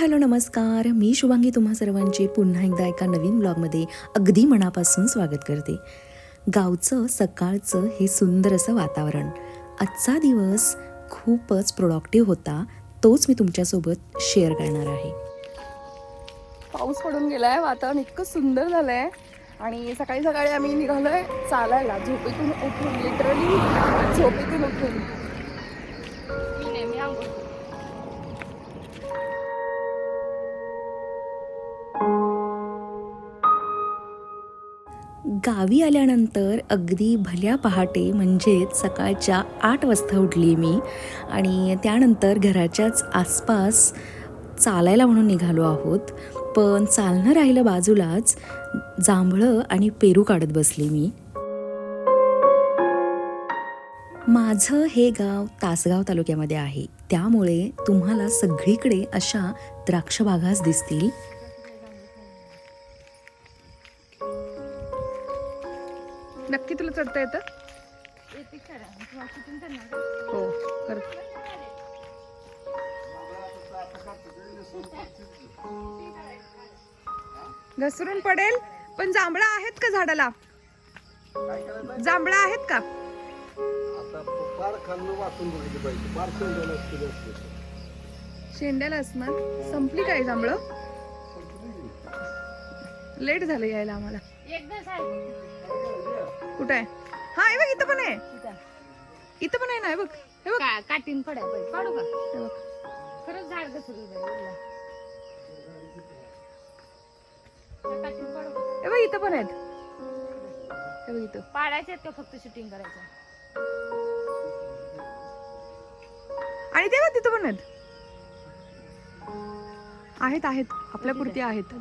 Hello नमस्कार. मी शुभांगी तुम्हा सर्वांचे पुन्हा एकदा एका नवीन ब्लॉगमध्ये अगदी मनापासून स्वागत करते. गावचं सकाळचं हे सुंदर असं वातावरण. आजचा दिवस खूपच प्रोडक्टिव्ह होता तोच मी तुमच्यासोबत शेअर करणार आहे. पाऊस पडून गेलाय वातावरण इतकं सुंदर झालंय. आणि सकाळी सकाळी आम्ही निघालोय चालायला. झोपेतून उठून लिटरली झोपेतून उठून. गावी आल्यानंतर अगदी भल्या पहाटे म्हणजेच सकाळच्या आठ वाजता उठली मी. आणि त्यानंतर घराच्याच आसपास चालायला म्हणून निघालो आहोत. पण चालणं राहिलं बाजूलाच जांभळं आणि पेरू काढत बसली मी. माझं हे गाव तासगाव तालुक्यामध्ये आहे. त्यामुळे तुम्हाला सगळीकडे अशा द्राक्षबागाच दिसतील. करता येत? येतं हो कर घसरून पडेल पण जांभळा आहेत का झाडाला? जांभळा आहेत का? शेंड्याला असणार संपली काय जांभळं? लेट झालं यायला आम्हाला. कुठं आहे? हा हे बघ इथं पण आहे. इथं पण आहे ना हे बघ हे बघ. का- काटीन पड्या पाहिजे काढू का? हे बघ. खरंच झाड घसरलं बाई, वल्ला. काटीन काढू का? हे बघ इथं पण आहेत. हे बघ इथं. पाडायचे आहेत का फक्त शूटिंग करायचं? आणि तेव्हा तिथं पण आहेत. आहेत आहेत. आपल्या पुरती आहेत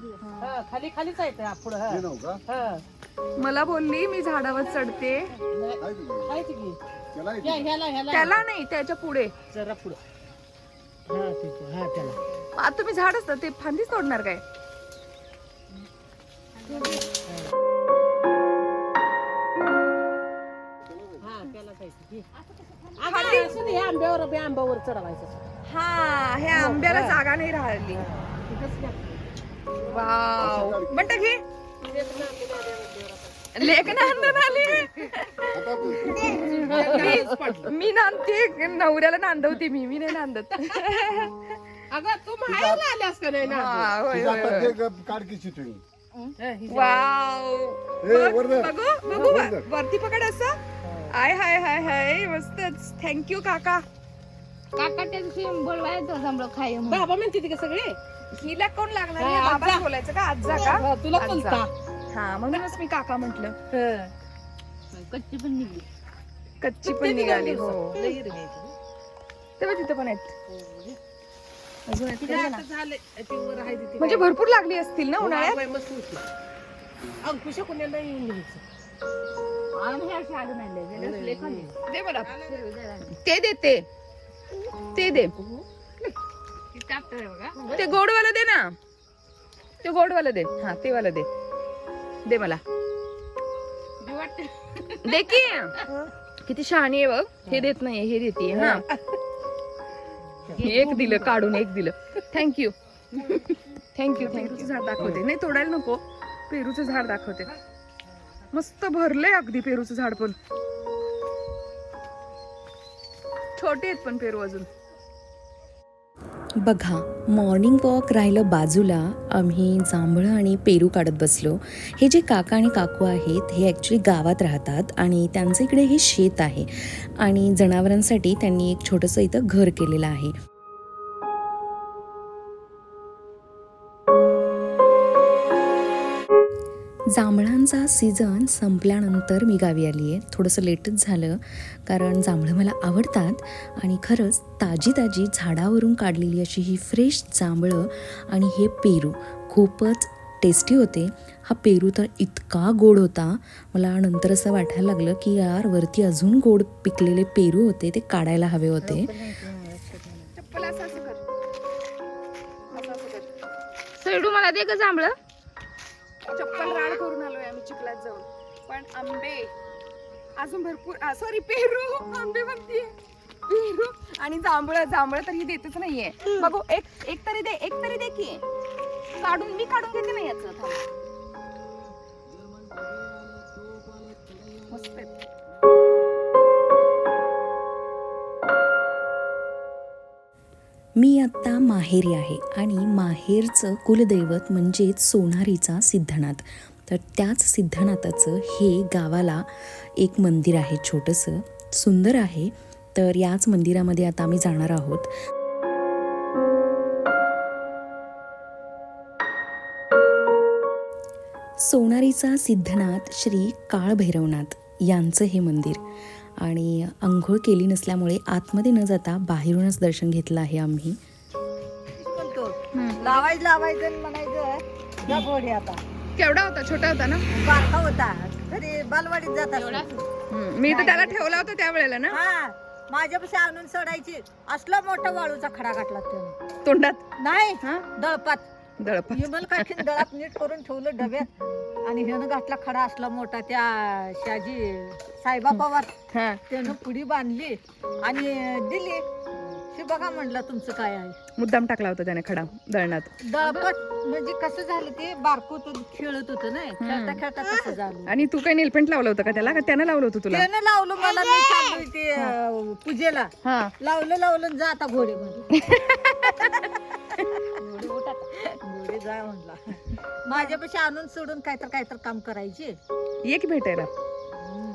खाली खालीच आहे ते पुढं हे. मला बोलली मी झाडावर चढते. आहे तुझं. आहे की? त्याला या ह्याला ह्याला. त्याला नाही त्याच्या पुढे. जरा पुढं. हा. हा त्याला. आता तुम्ही झाड असतं ते फांदीच तोडणार काय? हा त्याला अगं असं नाही, आंब्यावर आंब्यावर चढवायचं. हा हे आंब्याला जागा नाही राहिली. वाव. म्हणता घे. लेख नांदून आली मी- नांदते. नवऱ्याला नांदवते मी. मी नाही नांदत. अगं तू माहेरला आल्यास का नाही ना चिटून वाव. बघू बघू वर- वरती पकड असं. आय हाय हाय हाय. मस्तच. थँक्यू काका. काका त्या दिवशी बोलवायचं जांभळं खाय. बाबा म्हणते ती का सगळे? हिला कोण लागणार हा, आहे? बाबा. बोलायचं का आजा का हा, तुला आजा. बोलता हा म्हणूनच मी काका म्हंटल हा. कच्ची पण निघली कच्ची पण निघाली हो लई हिरवी आहे ती. तेव्हा तिथं पण आहेत अजून आहेत तिला का? आता झालंय, ती वर आहे ती म्हणजे. भरपूर लागली असतील ना हो, उन्हाळ्यात बाई, मस्त होती. अंकुशा कोणाला येऊन घ्यायचं आणि हे अशी आडून आणले गेले लय खाल्ली. दे मला. ते दे ते ते दे ती गोडवाला दे ना. ते गोडवाला दे. हा ते वाला दे. दे मला. दे की. किती शहाणी आहे बघ. हे देत नाही हे देते हा. एक दिलं काढून एक दिलं. थँक्यू थँक्यू थँक्यू झाड दाखवते. नाही तोडायला नको. पेरूचं झाड दाखवते. मस्त भरलंय अगदी पेरूचं झाड पण. छोटे आहेत पण पेरू अजून. बघा मॉर्निंग वॉक राहिलं बाजूला आम्ही जांभळं आणि पेरू काढत बसलो. हे जे काका आणि काकू आहेत हे ॲक्च्युली गावात राहतात आणि त्यांचं इकडे हे शेत आहे. आणि जनावरांसाठी त्यांनी एक छोटंसं इथं घर केलेलं आहे. जांभळांचा सीझन संपल्यानंतर मी गावी आली आहे. थोडंसं लेटच झालं कारण जांभळं मला आवडतात आणि खरंच ताजी ताजी झाडावरून काढलेली अशी ही फ्रेश जांभळं आणि हे पेरू खूपच टेस्टी होते. हा पेरू तर इतका गोड होता मला नंतर असं वाटायला लागलं की यार वरती अजून गोड पिकलेले पेरू होते ते काढायला हवे होते. मला दे ग जांभळं. चप्पल राड करून आलोय आम्ही चिखलात जाऊन. पण आंबे अजून भरपूर सॉरी पेरू आंबे म्हणतीये पेरू आणि जांभळं जांभळं तर ही देतच नाहीये. बघू एक एक तरी दे एक तरी दे की. काढून मी काढून घेते नाही याच मस्त मी या माहेरी आहे आणि माहेरचं कुलदैवत म्हणजेच सोनारीचा सिद्धनाथ. तर त्याच सिद्धनाथाचं हे गावाला एक मंदिर आहे छोटंसं. सुंदर आहे. तर याच मंदिरामध्ये आता आम्ही जाणार आहोत. सोनारीचा सिद्धनाथ श्री काळभैरवनाथ यांचं हे मंदिर. आणि आंघोळ केली नसल्यामुळे आतमध्ये न जाता बाहेरूनच दर्शन घेतलं आहे आम्ही. लावायचं लावायचं आणि म्हणायचं जा घोडे आता. केवढा होता? छोटा होता ना? बारका होता. तरी बालवाडीत जात असेल. हम्म, मी तर त्याला ठेवला होता त्या वेळेला ना? हा. माझ्यापाशी आणून सोडायची. असला मोठा वाळूचा खडा घातला त्यानं. तोंडात? नाही. हा? दळपात. दळप विमल काकीन दळात नीट करून ठेवलं डब्यात. आणि ह्यानं घातला खडा असला मोठा. त्या शाजी साईबा पवार हा. त्यानं पुडी बांधली आणि दिली. हे बघा म्हटलं तुमचं काय आहे. मुद्दाम टाकला होता त्याने खडा दळणात. दळपत म्हणजे कसं झालं ते? बारको तो खेळत होतं ना खेळता खेळता कसं झालं. आणि तू काय नेलपेंट लावलं होतं का त्याला? का त्यानं लावलं होतं तुला? त्यानं लावलं मला मी चाललोय ते अं, पूजेला. हा. लावलं लावलं आणि जा आता घोडे घोडे उठा घोडे जा म्हणला. माझ्यापाशी आणून सोडून काहीतर काहीतर काम करायचे. ये की भेटायला.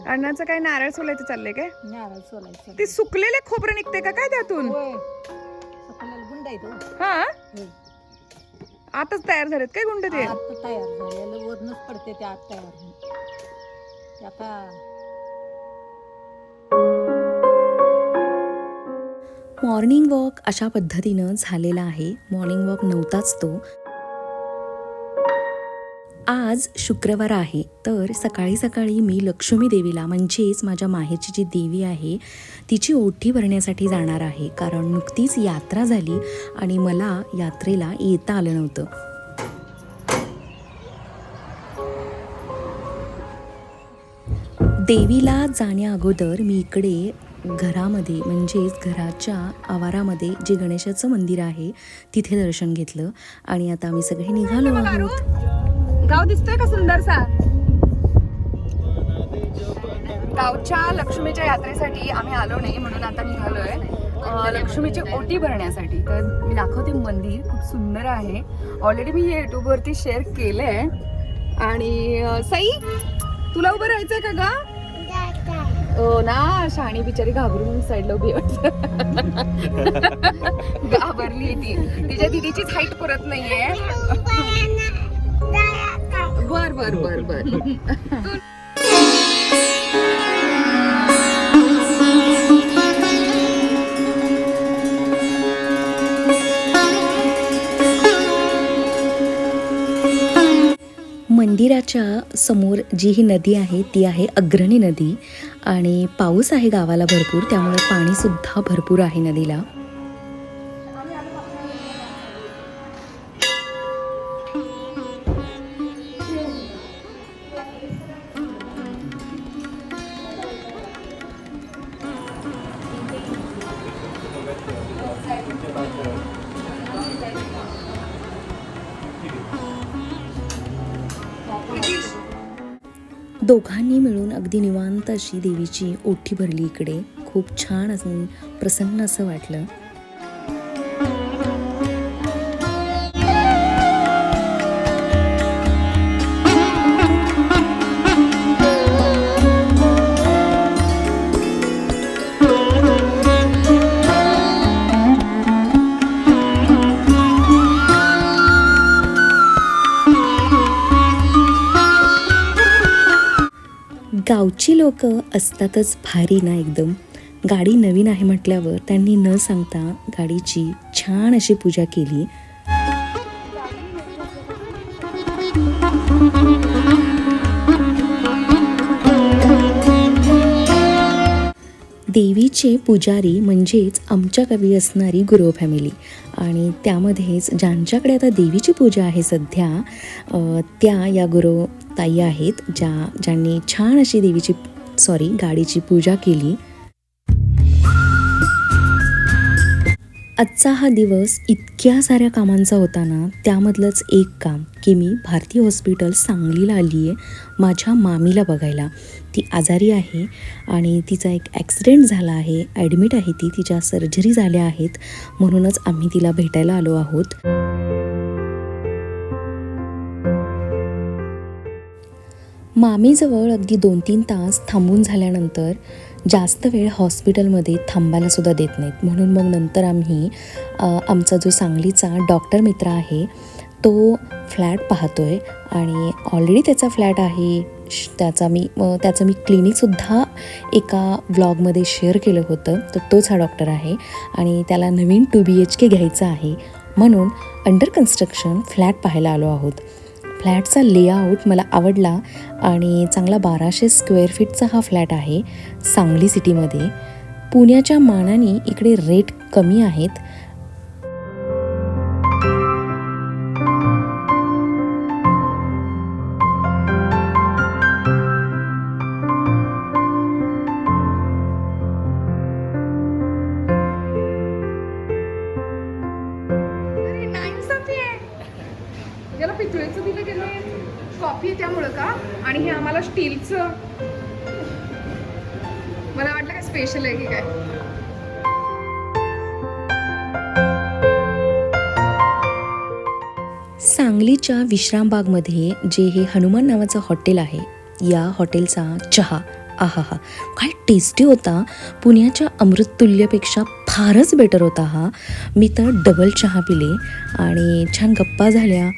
अण्णाचं काय नारळ सोलायचं चाललंय काय? नारळ सोलायचं ते सुकलेले खोबरं निघते का? काय त्यातून? होय. सकाळला गुंड आहे तो. हा. आताच तयार झालेत काय गुंड ते? आता तयार झालेलं पडते ते आत तयार. ते आता मॉर्निंग वॉक अशा पद्धतीनं झालेला आहे. मॉर्निंग वॉक नव्हताच तो. आज शुक्रवार आहे तर सकाळी सकाळी मी लक्ष्मी देवीला म्हणजेच माझ्या माहेरची जी देवी आहे तिची ओठी भरण्यासाठी जाणार आहे. कारण नुकतीच यात्रा झाली आणि मला यात्रेला येता आलं नव्हतं. देवीला जाण्या अगोदर मी इकडे घरामध्ये म्हणजेच घराच्या आवारामध्ये जे गणेशाचं मंदिर आहे तिथे दर्शन घेतलं. आणि आता आम्ही सगळे निघालो आहोत. गाव दिसतोय का सुंदरसा? गावच्या लक्ष्मीच्या यात्रेसाठी आम्ही आलो नाही म्हणून आता निघालोय. लक्ष्मीची ओटी भरण्यासाठी. तर मी दाखवते मंदिर खूप सुंदर आहे. ऑलरेडी मी हे युट्यूब वरती शेअर केलंय. आणि सई तुला उभं राहायचंय का गा? हो ना शाणी बिचारी घाबरून साईडला उभी वाटत. घाबरली ती. तिच्या दिदीचीच हाईट पुरत नाहीये. बर बर बर बर मंदिराच्या समोर जी ही नदी आहे ती आहे अग्रणी नदी. आणि पाऊस आहे गावाला भरपूर त्यामुळे पाणीसुद्धा भरपूर आहे नदीला. दोघांनी मिळून अगदी निवांत अशी देवीची ओठी भरली इकडे. खूप छान असं प्रसन्न असं वाटलं. गावची लोक असतातच भारी ना एकदम. गाडी नवीन आहे म्हटल्यावर त्यांनी न सांगता गाडीची छान अशी पूजा केली. देवीचे पुजारी म्हणजेच आमच्या कवी असणारी गुरव फॅमिली. आणि त्यामध्येच ज्यांच्याकडे आता देवीची पूजा आहे सध्या त्या या गुरव ताई आहेत ज्या ज्यांनी छान अशी देवीची सॉरी गाडीची पूजा केली. आजचा हा दिवस इतक्या साऱ्या कामांचा होता ना त्यामधलंच एक काम की मी भारती हॉस्पिटल सांगलीला आली आहे माझ्या मामीला बघायला. ती आजारी आहे आणि तिचा एक ॲक्सिडेंट झाला आहे ॲडमिट आहे ती तिच्या सर्जरी झाल्या आहेत म्हणूनच आम्ही तिला भेटायला आलो आहोत. मामीजवळ अगदी दोन तीन तास थांबून झाल्यानंतर जास्त वेळ हॉस्पिटलमध्ये थांबायला सुद्धा देत नाहीत. म्हणून मग नंतर आम्ही आमचा जो सांगलीचा डॉक्टर मित्र आहे तो फ्लॅट पाहतो आहे आणि ऑलरेडी त्याचा फ्लॅट आहे. श- त्याचा मी त्याचं मी क्लिनिकसुद्धा एका व्लॉगमध्ये शेअर केलं होतं. तर तोच हा डॉक्टर आहे आणि त्याला नवीन टू बी एच के घ्यायचा आहे. म्हणून अंडर कन्स्ट्रक्शन फ्लॅट पाहायला आलो आहोत. फ्लॅटचा लेआउट मला आवडला आणि चांगला बाराशे स्क्वेअर फीटचा हा फ्लॅट आहे सांगली सिटीमध्ये. पुण्याच्या मानाने इकडे रेट कमी आहेत. स्पेशल आहे की काय? सांगलीच्या विश्रामबागमध्ये जे हे हनुमान नावाचं हॉटेल आहे या हॉटेलचा चहा आहा हा काय टेस्टी होता. पुण्याच्या अमृततुल्यपेक्षा फारच बेटर होता हा. मी तर डबल चहा पिले आणि छान गप्पा झाल्या.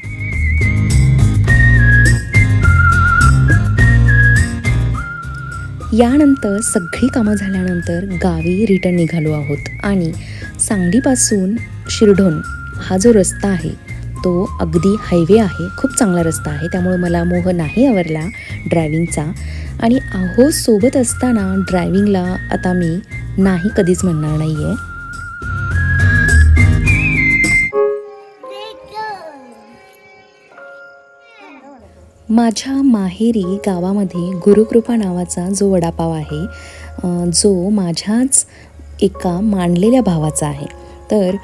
यानंतर सगळी कामं झाल्यानंतर गावी रिटर्न निघालो आहोत. आणि सांगलीपासून शिरढोण हा जो रस्ता आहे तो अगदी हायवे आहे. खूप चांगला रस्ता आहे. त्यामुळे मला मोह नाही आवरला ड्रायविंगचा आणि आहो सोबत असताना ड्रायविंगला आता मी नाही कधीच म्हणणार नाही आहे माझ्या माहेरी गावामध्ये गुरुकृपा नावाचा जो वडापाव आहे जो माझ्याच एका मांडलेल्या भावाचा आहे. तर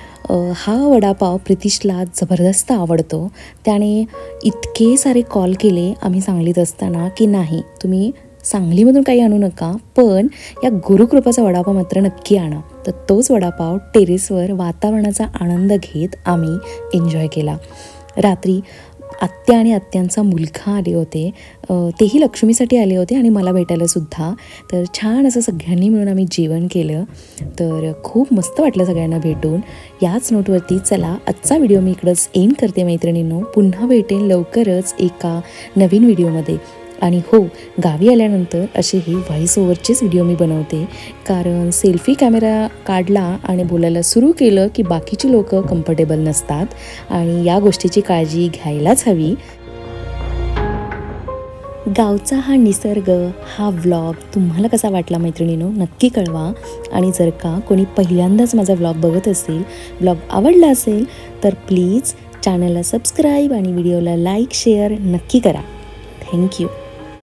हा वडापाव प्रितिशला जबरदस्त आवडतो. त्याने इतके सारे कॉल केले आम्ही सांगलीत असताना की नाही तुम्ही सांगलीमधून काही आणू नका पण या गुरुकृपाचा वडापाव मात्र नक्की आणा. तर तोच वडापाव टेरेसवर वातावरणाचा आनंद घेत आम्ही एन्जॉय केला. रात्री आत्या आणि आत्यांचा मुलगा आले होते. तेही लक्ष्मीसाठी आले होते आणि मला भेटायला सुद्धा. तर छान असं सगळ्यांनी मिळून आम्ही जेवण केलं. तर खूप मस्त वाटलं सगळ्यांना भेटून. याच नोटवरती चला आजचा व्हिडिओ मी इकडंच एंड करते मैत्रिणींनो. पुन्हा भेटेन लवकरच एका नवीन व्हिडिओमध्ये. आणि हो गावी आल्यानंतर असे हे व्हॉइस ओव्हरचेच व्हिडिओ मी बनवते. कारण सेल्फी कॅमेरा काढला आणि बोलायला सुरू केलं की बाकीची लोक कम्फर्टेबल नसतात. आणि या गोष्टीची काळजी घ्यायलाच हवी. गावचा हा निसर्ग हा व्लॉग तुम्हाला कसा वाटला मैत्रिणीनो नक्की कळवा. आणि जर का कोणी पहिल्यांदाच माझा व्लॉग बघत असेल व्लॉग आवडला असेल तर प्लीज चॅनलला सबस्क्राईब आणि व्हिडिओला लाईक शेअर नक्की करा. थँक्यू